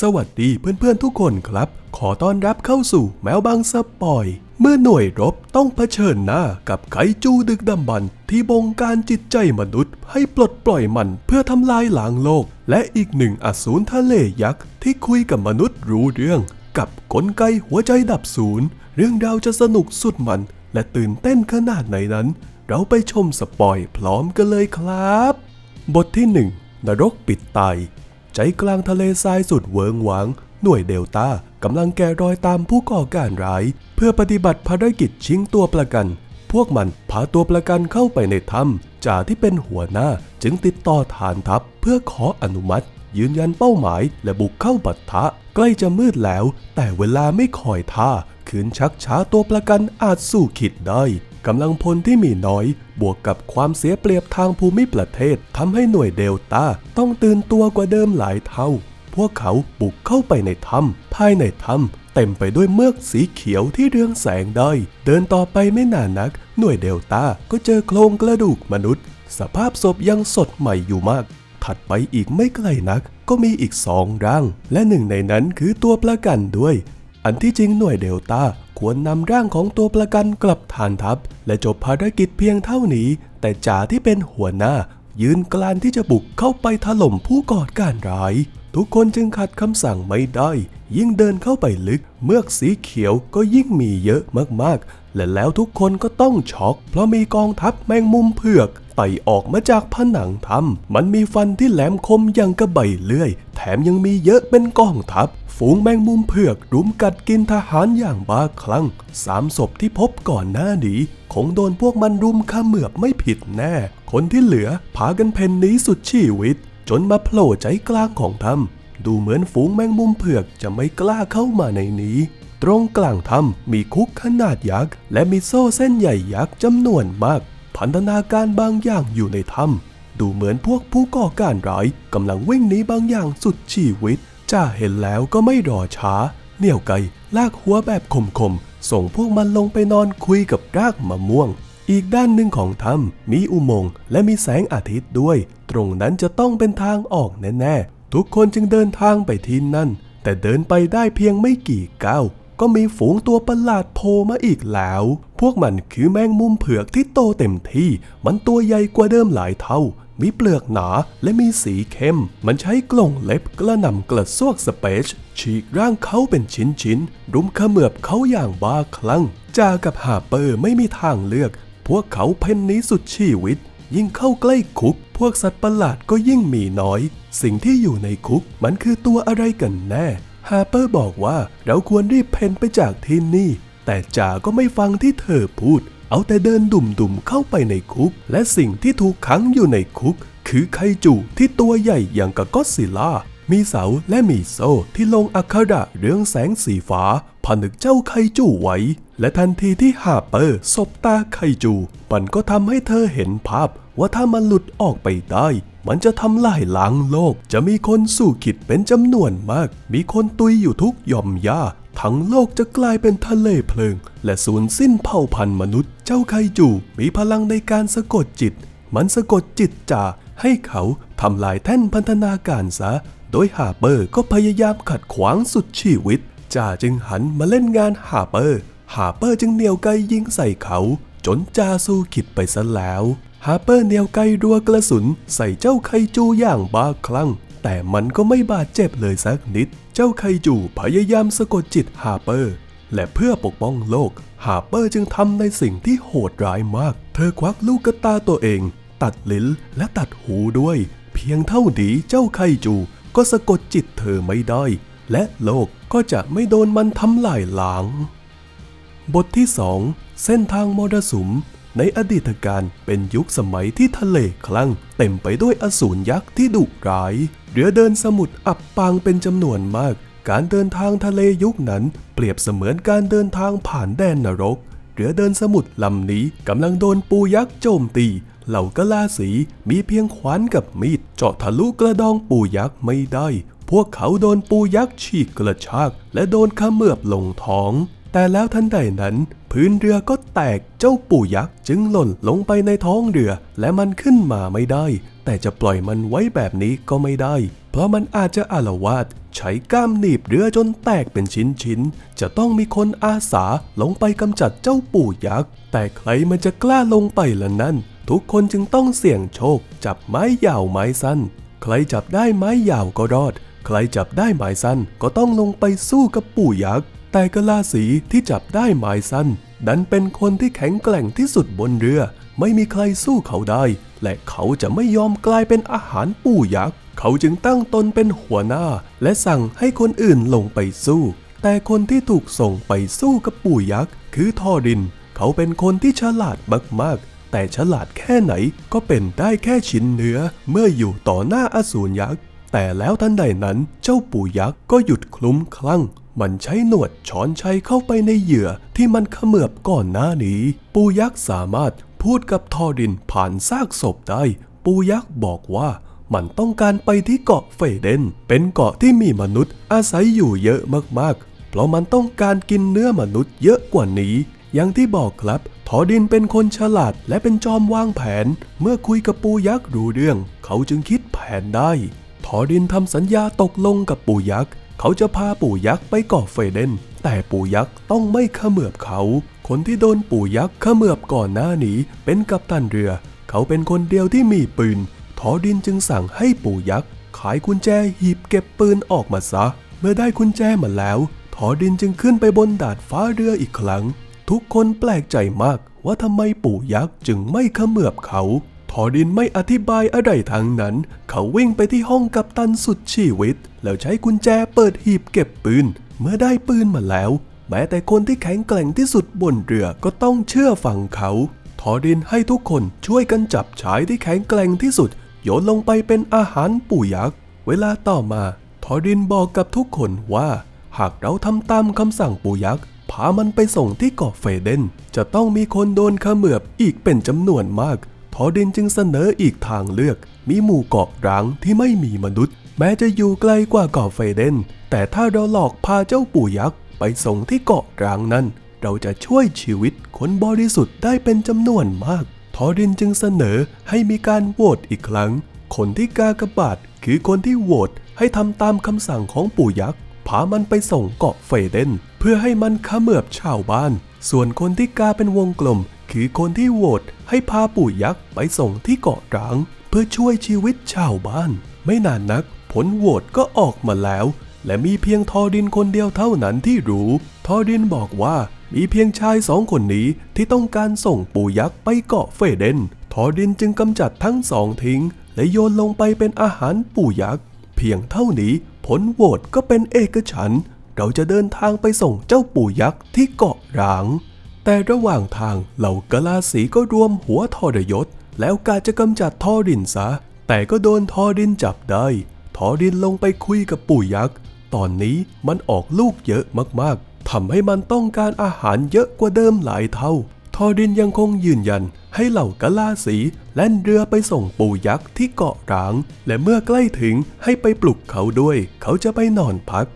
สวัสดีเพื่อนๆทุกคนครับ ขอต้อนรับเข้าสู่แมวบางสปอย เมื่อหน่วยรบต้องเผชิญหน้ากับไคจูดึกดำบรรที่บงการจิตใจมนุษย์ ให้ปลดปล่อยมันเพื่อทำลายล้างโลก และอีกหนึ่งอสูรทะเลยักษ์ที่คุยกับมนุษย์รู้เรื่อง กับกลไกหัวใจดับศูนย์ เรื่องราวจะสนุกสุดมัน และตื่นเต้นขนาดไหนนั้น เราไปชมสปอยพร้อมกันเลยครับ บทที่หนึ่งนรกปิดตาย ใจกลางทะเลทรายสุดเวิงหวาง หน่วยเดลต้ากำลังแกะรอยตามผู้ก่อการร้าย เพื่อปฏิบัติภารกิจชิงตัวประกัน พวกมันพาตัวประกันเข้าไปในถ้ำจ่าที่เป็นหัวหน้าจึงติดต่อฐานทัพเพื่อขออนุมัติ ยืนยันเป้าหมายและบุกเข้าบัตทะ ใกล้จะมืดแล้ว แต่เวลาไม่คอยท่าขืนชักช้าตัวประกันอาจสู้ขิดได้ กำลังพลที่มีน้อย บวกกับความเสียเปรียบทางภูมิประเทศทำให้หน่วยเดลต้าต้องตื่นตัวกว่าเดิมหลายเท่า พวกเขาบุกเข้าไปในถ้ำภายในถ้ำเต็มไปด้วยเมือกสีเขียวที่เรืองแสงได้ เดินต่อไปไม่นานนัก หน่วยเดลต้าก็เจอโครงกระดูกมนุษย์ สภาพศพยังสดใหม่อยู่มาก ถัดไปอีกไม่ไกลนัก ก็มีอีกสองร่าง และหนึ่งในนั้นคือตัวประกันด้วย อันที่จริงหน่วยเดลต้า ควรนำร่างของตัวประกันกลับฐานทัพ และจบภารกิจเพียงเท่านี้ แต่จ่าที่เป็นหัวหน้า ยืนกลานที่จะบุกเข้าไปถล่มผู้ก่อการร้าย ทุกคนจึงขัดคำสั่งไม่ได้ ยิ่งเดินเข้าไปลึก เมือกสีเขียวก็ยิ่งมีเยอะมากๆ และแล้วทุกคนก็ต้องช็อกเพราะมีกองทัพแมงมุมเผือกไต่ออกมาจากผนังถ้ำมันมีฟันที่แหลมคมอย่างกระบเลื่อย แถมยังมีเยอะเป็นกองทัพ ฝูงแมงมุมเผือกรุมกัดกินทหารอย่างบ้าคลั่งสามศพที่พบก่อนหน้านี้คงโดนพวกมันรุมขมือบไม่ผิดแน่ คนที่เหลือพากันเพ่นหนีสุดชีวิต จนมาโผล่ใจกลางของถ้ำดูเหมือนฝูงแมงมุมเผือกจะไม่กล้าเข้ามาในนี้ ตรงกลางถ้ำมีคุกขนาดยักษ์และมีโซ่เส้นใหญ่ยักษ์จำนวนมาก พันธนาการบางอย่างอยู่ในถ้ำดูเหมือนพวกผู้ก่อการร้ายกำลังวิ่งหนีบางอย่างสุดชีวิตจ้าเห็นแล้วก็ไม่รอช้า เหนี่ยวไกลากหัวแบบคมๆส่งพวกมันลงไปนอนคุยกับรากมะม่วง อีกด้านหนึ่งของถ้ำมีอุโมงค์และมีแสงอาทิตย์ด้วย ตรงนั้นจะต้องเป็นทางออกแน่ๆทุกคนจึงเดินทางไปที่นั่น แต่เดินไปได้เพียงไม่กี่ก้าว ก็มีฝูงตัวประหลาดโผล่มาอีกแล้ว พวกมันคือแมงมุมเผือกที่โตเต็มที่ มันตัวใหญ่กว่าเดิมหลายเท่า มีเปลือกหนาและมีสีเข้ม มันใช้กล่องเล็บกระหน่ำกระซวกสเปชฉีกร่างเขาเป็นชิ้นๆ รุมขมือบเขาอย่างบ้าคลั่ง จากับฮาเปอร์ไม่มีทางเลือก พวกเขาเพ่นนี้สุดชีวิต ยิ่งเข้าใกล้คุก พวกสัตว์ประหลาดก็ยิ่งมีน้อย สิ่งที่อยู่ในคุกมันคือตัวอะไรกันแน่ ฮาร์เปอร์บอกว่าเราควรรีบเพนไปจากที่นี่ แต่จ่าก็ไม่ฟังที่เธอพูด เอาแต่เดินดุ่มๆเข้าไปในคุก และสิ่งที่ถูกขังอยู่ในคุก คือไคจูที่ตัวใหญ่อย่างกับก็ซิล่า มีเสาและมีโซ่ที่ลงอักขระเรืองแสงสีฟ้าผนึกเจ้าไคจูไว้ และทันทีที่ฮาเปอร์สบตาไคจู มันก็ทำให้เธอเห็นภาพว่าถ้ามันหลุดออกไปได้ มันจะทำลายล้างโลก จะมีคนสู้ขิดเป็นจำนวนมาก มีคนตุยอยู่ทุกหย่อมหญ้าทั้งโลกจะกลายเป็นทะเลเพลิง และสูญสิ้นเผ่าพันธุ์มนุษย์ เจ้าไคจู มีพลังในการสะกดจิต มันสะกดจิตจ่าให้เขาทำลายแท่นพันธนาการซะ โดยฮาเปอร์ก็พยายามขัดขวางสุดชีวิตจ่าจึงหันมาเล่นงานฮาเปอร์ ฮาเปอร์จึงเหนี่ยวไกยิงใส่เขา จนจ่าสู้ขิดไปซะแล้ว ฮาเปอร์เหนี่ยวไกรัวกระสุนใส่เจ้าไคจูอย่างบ้าคลั่ง แต่มันก็ไม่บาดเจ็บเลยสักนิด เจ้าไคจูพยายามสะกดจิตฮาเปอร์ และเพื่อปกป้องโลก ฮาเปอร์จึงทำในสิ่งที่โหดร้ายมาก เธอควักลูกกระตาตัวเอง ตัดลิ้นและตัดหูด้วย เพียงเท่านี้เจ้าไคจูก็สะกดจิตเธอไม่ได้ และโลกก็จะไม่โดนมันทำลายล้าง บทที่ 2 เส้นทางมรสุม ในอดีตการเป็นยุคสมัยที่ทะเลคลั่ง เต็มไปด้วยอสูรยักษ์ที่ดุร้าย เรือเดินสมุทรอับปางเป็นจำนวนมาก การเดินทางทะเลยุคนั้น เปรียบเสมือนการเดินทางผ่านแดนนรก เรือเดินสมุทรลำนี้กำลังโดนปูยักษ์โจมตี เหล่ากะลาสีมีเพียงขวานกับมีดเจาะทะลุกระดองปูยักษ์ไม่ได้ พวกเขาโดนปูยักษ์ฉีกกระชาก และโดนขมือบลงท้อง แต่แล้วทันใดนั้น พื้นเรือก็แตกเจ้าปู่ยักษ์จึงหล่นลงไปในท้องเรือ และมันขึ้นมาไม่ได้ แต่จะปล่อยมันไว้แบบนี้ก็ไม่ได้ เพราะมันอาจจะอาละวาดใช้ก้ามหนีบเรือจนแตกเป็นชิ้นๆ จะต้องมีคนอาสาลงไปกำจัดเจ้าปู่ยักษ์ แต่ใครมันจะกล้าลงไปล่ะนั่น ทุกคนจึงต้องเสี่ยงโชค จับไม้ยาวไม้สั้น ใครจับได้ไม้ยาวก็รอด ใครจับได้ไม้สั้นก็ต้องลงไปสู้กับปู่ยักษ์ แต่กะลาสีที่จับได้ไม้สั้นดันเป็นคนที่แข็งแกร่งที่สุดบนเรือ ไม่มีใครสู้เขาได้ และเขาจะไม่ยอมกลายเป็นอาหารปู่ยักษ์ เขาจึงตั้งตนเป็นหัวหน้า และสั่งให้คนอื่นลงไปสู้ แต่คนที่ถูกส่งไปสู้กับปู่ยักษ์ คือทอริน เขาเป็นคนที่ฉลาดมากๆ แต่ฉลาดแค่ไหนก็เป็นได้แค่ชิ้นเนื้อเมื่ออยู่ต่อหน้าอสูรยักษ์แต่แล้วทันใดนั้นเจ้าปู่ยักษ์ก็หยุดคลุ้มคลั่ง มันใช้หนวดช้อนชัยเข้าไปในเหยื่อที่มันเขมือบก่อนหน้านี้ ปูยักษ์สามารถพูดกับทอรินผ่านซากศพได้ ปูยักษ์บอกว่ามันต้องการไปที่เกาะเฟเดน เป็นเกาะที่มีมนุษย์อาศัยอยู่เยอะมากๆ เพราะมันต้องการกินเนื้อมนุษย์เยอะกว่านี้ อย่างที่บอกครับ ทอดินเป็นคนฉลาดและเป็นจอมวางแผน เมื่อคุยกับปูยักษ์รู้เรื่อง เขาจึงคิดแผนได้ ทอดินทำสัญญาตกลงกับปูยักษ์ เขาจะพาปู่ยักษ์ไปเกาะเฟเดน แต่ปู่ยักษ์ต้องไม่ขมือบเขา คนที่โดนปู่ยักษ์ขมือบก่อนหน้านี้เป็นกัปตันเรือ เขาเป็นคนเดียวที่มีปืน ทอดินจึงสั่งให้ปู่ยักษ์ขายกุญแจหีบเก็บปืนออกมาซะ เมื่อได้กุญแจมาแล้ว ทอดินจึงขึ้นไปบนดาดฟ้าเรืออีกครั้ง ทุกคนแปลกใจมากว่าทำไมปู่ยักษ์จึงไม่ขมือบเขา ทอดินไม่อธิบายอะไรทั้งนั้น เขาวิ่งไปที่ห้องกัปตันสุดชีวิต แล้วใช้กุญแจเปิดหีบเก็บปืน เมื่อได้ปืนมาแล้ว แม้แต่คนที่แข็งแกร่งที่สุดบนเรือก็ต้องเชื่อฟังเขาทอดินให้ทุกคนช่วยกันจับชายที่แข็งแกร่งที่สุด โยนลงไปเป็นอาหารปู่ยักษ์ เวลาต่อมา ทอดินบอกกับทุกคนว่า หากเราทำตามคำสั่งปู่ยักษ์พามันไปส่งที่เกาะเฟเดน จะต้องมีคนโดนเขมือบอีกเป็นจำนวนมาก ทอดินจึงเสนออีกทางเลือก มีหมู่เกาะร้างที่ไม่มีมนุษย์ แม้จะอยู่ไกลกว่าเกาะเฟเดน แต่ถ้าเราหลอกพาเจ้าปู่ยักษ์ไปส่งที่เกาะร้างนั้น เราจะช่วยชีวิตคนบริสุทธิ์ได้เป็นจำนวนมาก ทอรินจึงเสนอให้มีการโหวตอีกครั้ง คนที่กากบาทคือคนที่โหวตให้ทำตามคำสั่งของปู่ยักษ์พามันไปส่งเกาะเฟเดน เพื่อให้มันขมือบชาวบ้าน ส่วนคนที่กาเป็นวงกลม คือคนที่โหวตให้พาปู่ยักษ์ไปส่งที่เกาะร้าง เพื่อช่วยชีวิตชาวบ้าน ไม่นานนัก ผลโหวตก็ออกมาแล้ว และมีเพียงทอดินคนเดียวเท่านั้นที่รู้ ทอดินบอกว่ามีเพียงชายสองคนนี้ที่ต้องการส่งปู่ยักษ์ไปเกาะเฟเดน ทอดินจึงกำจัดทั้งสองทิ้ง และโยนลงไปเป็นอาหารปู่ยักษ์ เพียงเท่านี้ผลโหวตก็เป็นเอกฉัน เราจะเดินทางไปส่งเจ้าปู่ยักษ์ที่เกาะร้าง แต่ระหว่างทางเหล่ากะลาสีก็รวมหัวทรยศ แล้วกาจะกำจัดทอดินซะ แต่ก็โดนทอดินจับได้ ทอดินลงไปคุยกับปู่ยักษ์ ตอนนี้มันออกลูกเยอะมากๆทำให้มันต้องการอาหารเยอะกว่าเดิมหลายเท่า ทอดินยังคงยืนยันให้เหล่ากะลาสีแล่นเรือไปส่งปู่ยักษ์ที่เกาะร้าง และเมื่อใกล้ถึงให้ไปปลุกเขาด้วย เขาจะไปนอนพัก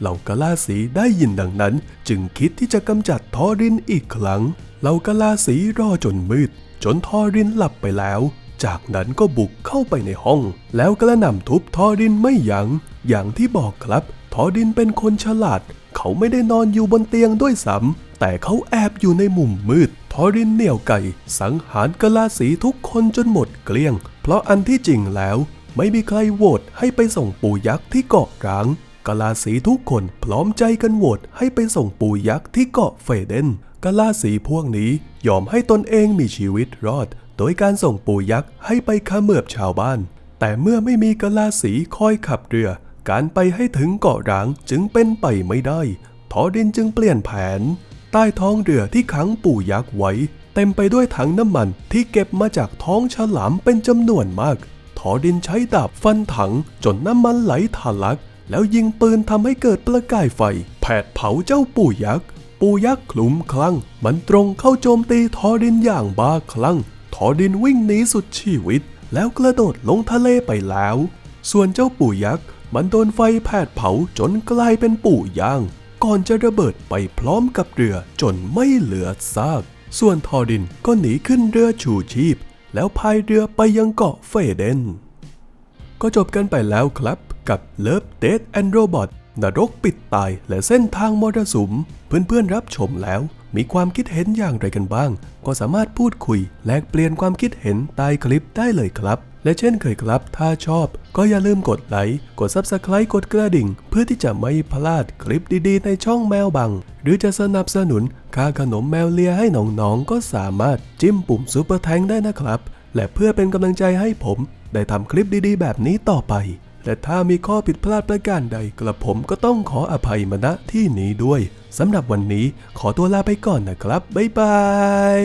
เหล่ากลาสีได้ยินดังนั้น จึงคิดที่จะกำจัดทอรินอีกครั้ง เหล่ากลาสีรอจนมืด จนทอรินหลับไปแล้ว จากนั้นก็บุกเข้าไปในห้อง แล้วกระหน่ำทุบทอรินไม่ยัง้ง อย่างที่บอกครับ ทอรินเป็นคนฉลาด เขาไม่ได้นอนอยู่บนเตียงด้วยซ้ำแต่เขาแอบอยู่ในมุมมืด ทอรินเหนี่ยวไก่ สังหารกลาสีทุกคนจนหมดเกลี้ยง เพราะอันที่จริงแล้ว ไม่มีใครโหวตให้ไปส่งปู่ยักษ์ที่เกาะร้าง กะลาสีทุกคนพร้อมใจกันโหวตให้ไปส่งปูยักษ์ที่เกาะเฟเดนกะลาสีพวกนี้ยอมให้ตนเองมีชีวิตรอด โดยการส่งปูยักษ์ให้ไปขมือบชาวบ้าน แต่เมื่อไม่มีกะลาสีคอยขับเรือ การไปให้ถึงเกาะร้างจึงเป็นไปไม่ได้ทอดินจึงเปลี่ยนแผน ใต้ท้องเรือที่ขังปูยักษ์ไว้ เต็มไปด้วยถังน้ำมันที่เก็บมาจากท้องฉลามเป็นจำนวนมากทอดินใช้ดาบฟันถังจนน้ำมันไหลทะลัก แล้วยิงปืนทำให้เกิดประกายไฟ แผดเผาเจ้าปู่ยักษ์ ปู่ยักษ์คลุ้มคลั่ง มันตรงเข้าโจมตีทอดินอย่างบ้าคลั่ง ทอดินวิ่งหนีสุดชีวิต แล้วกระโดดลงทะเลไปแล้ว ส่วนเจ้าปู่ยักษ์มันโดนไฟแผดเผาจนกลายเป็นปู่ย่าง ก่อนจะระเบิดไปพร้อมกับเรือจนไม่เหลือซาก ส่วนทอดินก็หนีขึ้นเรือชูชีพ แล้วพายเรือไปยังเกาะเฟเดน ก็จบกันไปแล้วครับ กับ Love Death and Robot นรกปิดตายและเส้นทางมรสุม เพื่อนๆรับชมแล้ว มีความคิดเห็นอย่างไรกันบ้าง ก็สามารถพูดคุย แลกเปลี่ยนความคิดเห็นใต้คลิปได้เลยครับ และเช่นเคยครับ ถ้าชอบ ก็อย่าลืมกดไลค์กด Subscribe กดกระดิ่ง เพื่อที่จะไม่พลาดคลิปดีๆ ในช่องแมวบัง หรือจะสนับสนุนค่าขนมแมวเลียให้น้องๆก็สามารถจิ้มปุ่มซุปเปอร์แทงได้นะครับและเพื่อเป็นกำลังใจให้ผม ได้ทำคลิปดีๆ แบบนี้ต่อไป และถ้ามีข้อผิดพลาดประการใดกระผมก็ต้องขออภัยมาณที่นี้ด้วยสำหรับวันนี้ขอตัวลาไปก่อนนะครับ บ๊ายบาย